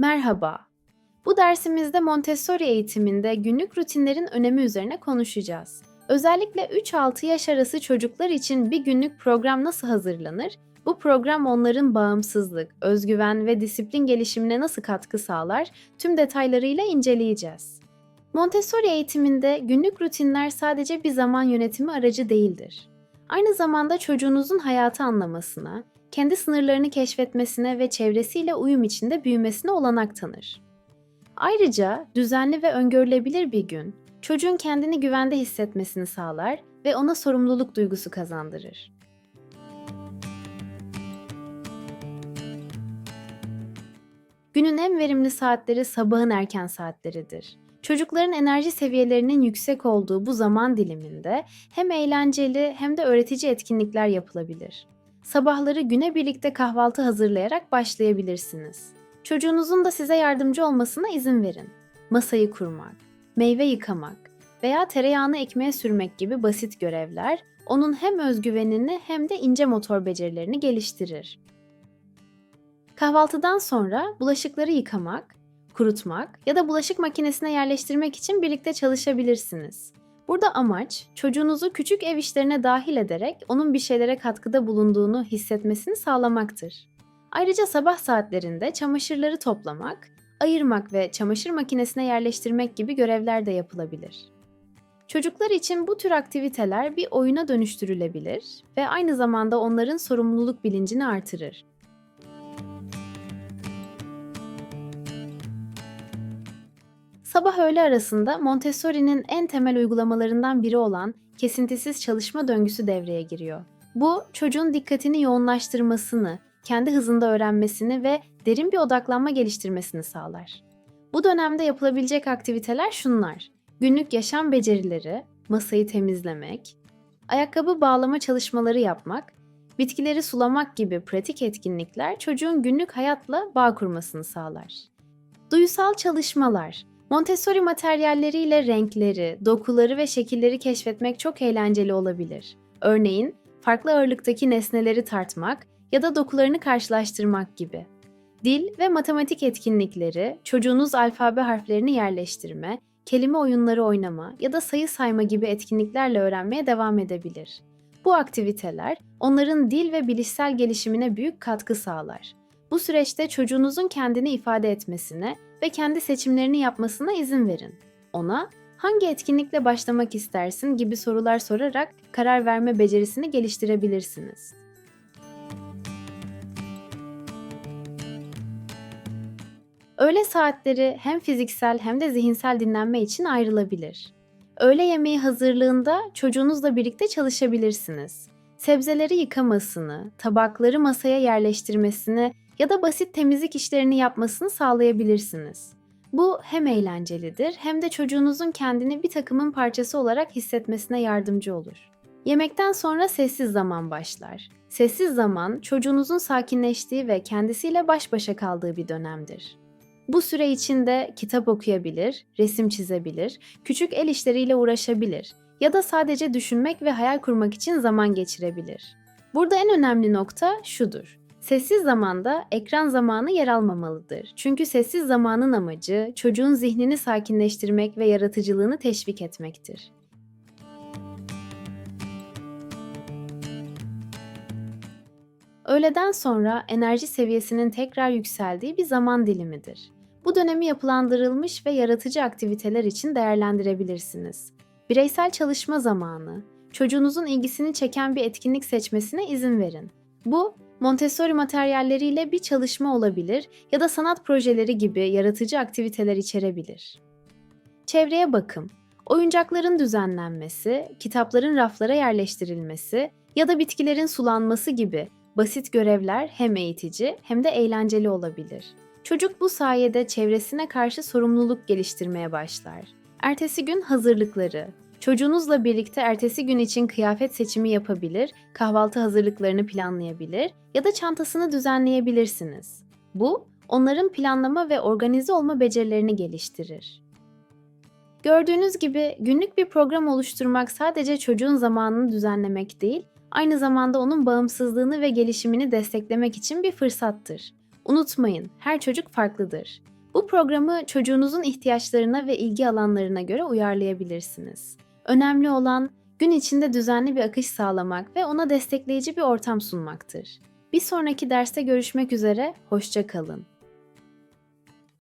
Merhaba. Bu dersimizde Montessori eğitiminde günlük rutinlerin önemi üzerine konuşacağız. Özellikle 3-6 yaş arası çocuklar için bir günlük program nasıl hazırlanır? Bu program onların bağımsızlık, özgüven ve disiplin gelişimine nasıl katkı sağlar? Tüm detaylarıyla inceleyeceğiz. Montessori eğitiminde günlük rutinler sadece bir zaman yönetimi aracı değildir. Aynı zamanda çocuğunuzun hayatı anlamasına, kendi sınırlarını keşfetmesine ve çevresiyle uyum içinde büyümesine olanak tanır. Ayrıca düzenli ve öngörülebilir bir gün, çocuğun kendini güvende hissetmesini sağlar ve ona sorumluluk duygusu kazandırır. Günün en verimli saatleri sabahın erken saatleridir. Çocukların enerji seviyelerinin yüksek olduğu bu zaman diliminde hem eğlenceli hem de öğretici etkinlikler yapılabilir. Sabahları güne birlikte kahvaltı hazırlayarak başlayabilirsiniz. Çocuğunuzun da size yardımcı olmasına izin verin. Masayı kurmak, meyve yıkamak veya tereyağını ekmeğe sürmek gibi basit görevler onun hem özgüvenini hem de ince motor becerilerini geliştirir. Kahvaltıdan sonra bulaşıkları yıkamak, kurutmak ya da bulaşık makinesine yerleştirmek için birlikte çalışabilirsiniz. Burada amaç çocuğunuzu küçük ev işlerine dahil ederek onun bir şeylere katkıda bulunduğunu hissetmesini sağlamaktır. Ayrıca sabah saatlerinde çamaşırları toplamak, ayırmak ve çamaşır makinesine yerleştirmek gibi görevler de yapılabilir. Çocuklar için bu tür aktiviteler bir oyuna dönüştürülebilir ve aynı zamanda onların sorumluluk bilincini artırır. Sabah öğle arasında Montessori'nin en temel uygulamalarından biri olan kesintisiz çalışma döngüsü devreye giriyor. Bu çocuğun dikkatini yoğunlaştırmasını, kendi hızında öğrenmesini ve derin bir odaklanma geliştirmesini sağlar. Bu dönemde yapılabilecek aktiviteler şunlar. Günlük yaşam becerileri, masayı temizlemek, ayakkabı bağlama çalışmaları yapmak, bitkileri sulamak gibi pratik etkinlikler çocuğun günlük hayatla bağ kurmasını sağlar. Duyusal çalışmalar, Montessori materyalleriyle renkleri, dokuları ve şekilleri keşfetmek çok eğlenceli olabilir. Örneğin, farklı ağırlıktaki nesneleri tartmak ya da dokularını karşılaştırmak gibi. Dil ve matematik etkinlikleri, çocuğunuz alfabe harflerini yerleştirme, kelime oyunları oynama ya da sayı sayma gibi etkinliklerle öğrenmeye devam edebilir. Bu aktiviteler onların dil ve bilişsel gelişimine büyük katkı sağlar. Bu süreçte çocuğunuzun kendini ifade etmesine ve kendi seçimlerini yapmasına izin verin. Ona hangi etkinlikle başlamak istersin gibi sorular sorarak karar verme becerisini geliştirebilirsiniz. Öğle saatleri hem fiziksel hem de zihinsel dinlenme için ayrılabilir. Öğle yemeği hazırlığında çocuğunuzla birlikte çalışabilirsiniz. Sebzeleri yıkamasını, tabakları masaya yerleştirmesini ya da basit temizlik işlerini yapmasını sağlayabilirsiniz. Bu hem eğlencelidir hem de çocuğunuzun kendini bir takımın parçası olarak hissetmesine yardımcı olur. Yemekten sonra sessiz zaman başlar. Sessiz zaman çocuğunuzun sakinleştiği ve kendisiyle baş başa kaldığı bir dönemdir. Bu süre içinde kitap okuyabilir, resim çizebilir, küçük el işleriyle uğraşabilir ya da sadece düşünmek ve hayal kurmak için zaman geçirebilir. Burada en önemli nokta şudur. Sessiz zamanda ekran zamanı yer almamalıdır. Çünkü sessiz zamanın amacı çocuğun zihnini sakinleştirmek ve yaratıcılığını teşvik etmektir. Öğleden sonra enerji seviyesinin tekrar yükseldiği bir zaman dilimidir. Bu dönemi yapılandırılmış ve yaratıcı aktiviteler için değerlendirebilirsiniz. Bireysel çalışma zamanı, çocuğunuzun ilgisini çeken bir etkinlik seçmesine izin verin. Bu, Montessori materyalleriyle bir çalışma olabilir ya da sanat projeleri gibi yaratıcı aktiviteler içerebilir. Çevreye bakım, oyuncakların düzenlenmesi, kitapların raflara yerleştirilmesi ya da bitkilerin sulanması gibi basit görevler hem eğitici hem de eğlenceli olabilir. Çocuk bu sayede çevresine karşı sorumluluk geliştirmeye başlar. Ertesi gün hazırlıkları, Çocuğunuzla birlikte ertesi gün için kıyafet seçimi yapabilir, kahvaltı hazırlıklarını planlayabilir ya da çantasını düzenleyebilirsiniz. Bu, onların planlama ve organize olma becerilerini geliştirir. Gördüğünüz gibi günlük bir program oluşturmak sadece çocuğun zamanını düzenlemek değil, aynı zamanda onun bağımsızlığını ve gelişimini desteklemek için bir fırsattır. Unutmayın, her çocuk farklıdır. Bu programı çocuğunuzun ihtiyaçlarına ve ilgi alanlarına göre uyarlayabilirsiniz. Önemli olan gün içinde düzenli bir akış sağlamak ve ona destekleyici bir ortam sunmaktır. Bir sonraki derste görüşmek üzere, hoşça kalın.